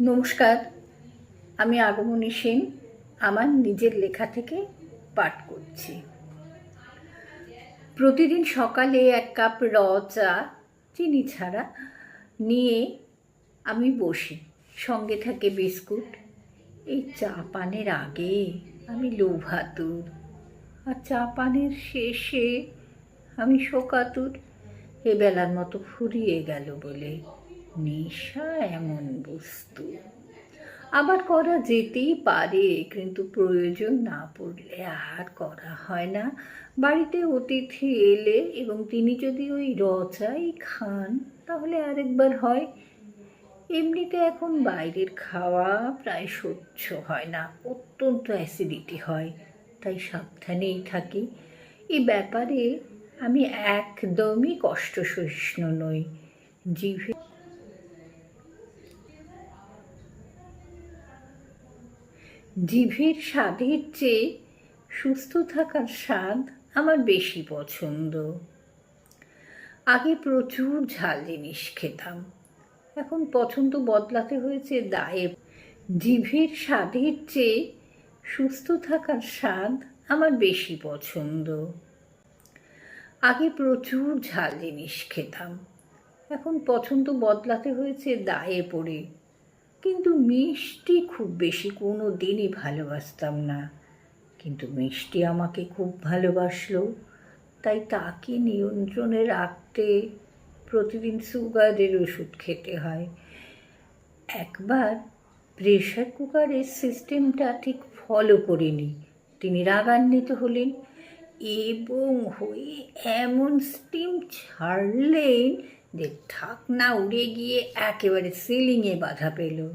নমস্কার, আমি আগমনী সেন, আমার নিজের লেখা থেকে পাঠ করছি। প্রতিদিন সকালে এক কাপ র চা, চিনি ছাড়া, নিয়ে আমি বসি। সঙ্গে থাকে বিস্কুট। এই চা পানের আগে আমি লোভাতুর। আর চা পানের শেষে আমি শোকাতুর। এ বেলার মতো ফুরিয়ে গেল বলে নেশা এমন বস্তু। আবার করা যেতেই পারে, কিন্তু প্রয়োজন না পড়লে আর করা হয় না। বাড়িতে অতিথি এলে এবং তিনি যদি ওই রচাই খান, তাহলে আরেকবার হয়। এমনিতে এখন বাইরের খাওয়া প্রায় সহ্য হয় না, অত্যন্ত অ্যাসিডিটি হয়, তাই সাবধানেই থাকি। এই ব্যাপারে আমি একদমই কষ্ট সহিষ্ণু নই। জিভে জিভের স্বাদের চেয়ে সুস্থ থাকার স্বাদ আমার বেশি পছন্দ। আগে প্রচুর ঝাল জিনিস খেতাম। এখন পছন্দ বদলাতে হয়েছে দায়ে। জিভের স্বাদের চেয়ে সুস্থ থাকার স্বাদ আমার বেশি পছন্দ। আগে প্রচুর ঝাল জিনিস খেতাম। এখন পছন্দ বদলাতে হয়েছে দায়ে পড়ে কিন্তু মিষ্টি খুব বেশি কোনো দিনই ভালোবাসতাম না। কিন্তু মিষ্টি আমাকে খুব ভালোবাসলো। তাই তাকে নিয়ন্ত্রণে রাখতে প্রতিদিন সুগারের ওষুধ খেতে হয়। একবার প্রেশার কুকারের সিস্টেমটা ঠিক ফলো করিনি। তিনি রাগান্বিত হলেন, এবং হয়ে এমন স্টিম ছাড়লেন যে ঢাকনা উড়ে গিয়ে একেবারে সিলিংয়ে বাধা পেল।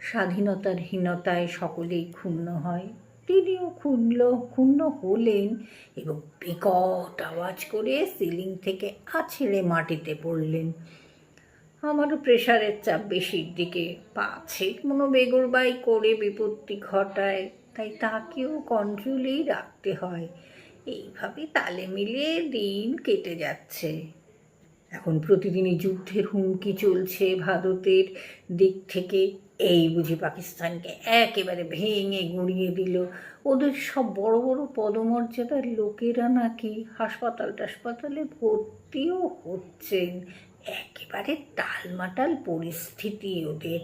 স্বাধীনতার হীনতায় সকলেই ক্ষুণ্ণ হয়। তিনিও ক্ষুণ্ণ ক্ষুণ্ণ হলেন এবং বিকট আওয়াজ করে সিলিং থেকে আছড়ে মাটিতে পড়লেন। আমারও প্রেশারের চাপ বেশির দিকে পাছে কোনো বেগরবাই করে বিপত্তি ঘটায়, তাই তাকেও কন্ট্রোলেই রাখতে হয়। এইভাবে তালে মিলিয়ে দিন কেটে যাচ্ছে। এখন প্রতিদিনই যুদ্ধের হুমকি চলছে ভারতের দিক থেকে। এই বুঝি পাকিস্তানকে একেবারে ভেঙে গুঁড়িয়ে দিল। ওদের সব বড় বড় পদমর্যাদার লোকেরা নাকি হাসপাতাল টাসপাতালে ভর্তিও হচ্ছেন। একেবারে টালমাটাল পরিস্থিতি ওদের।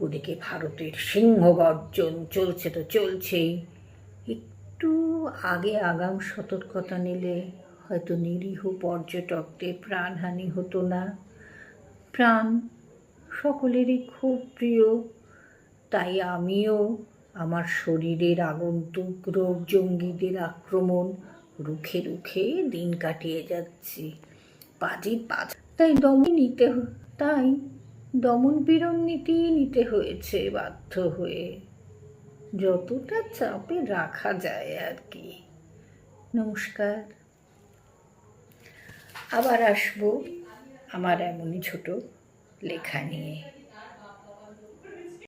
ওদিকে ভারতের সিংহ গর্জন চলছে তো চলছেই। একটু আগে আগাম সতর্কতা নিলে হয়তো নিরীহ পর্যটকদের প্রাণহানি হতো না। প্রাণ সকলেরই খুব প্রিয়, তাই আমিও আমার শরীরের আগন্তুক রোগ জঙ্গিদের আক্রমণ রুখে রুখে দিন কাটিয়ে যাচ্ছি। পাজির পাজ। তাই দমন নিতে তাই দমন পীড়ন নীতিই নিতে হয়েছে বাধ্য হয়ে। যতটা চাপে রাখা যায় আর কি। নমস্কার। আবার আসব আমার এমনই ছোট লেখা নিয়ে।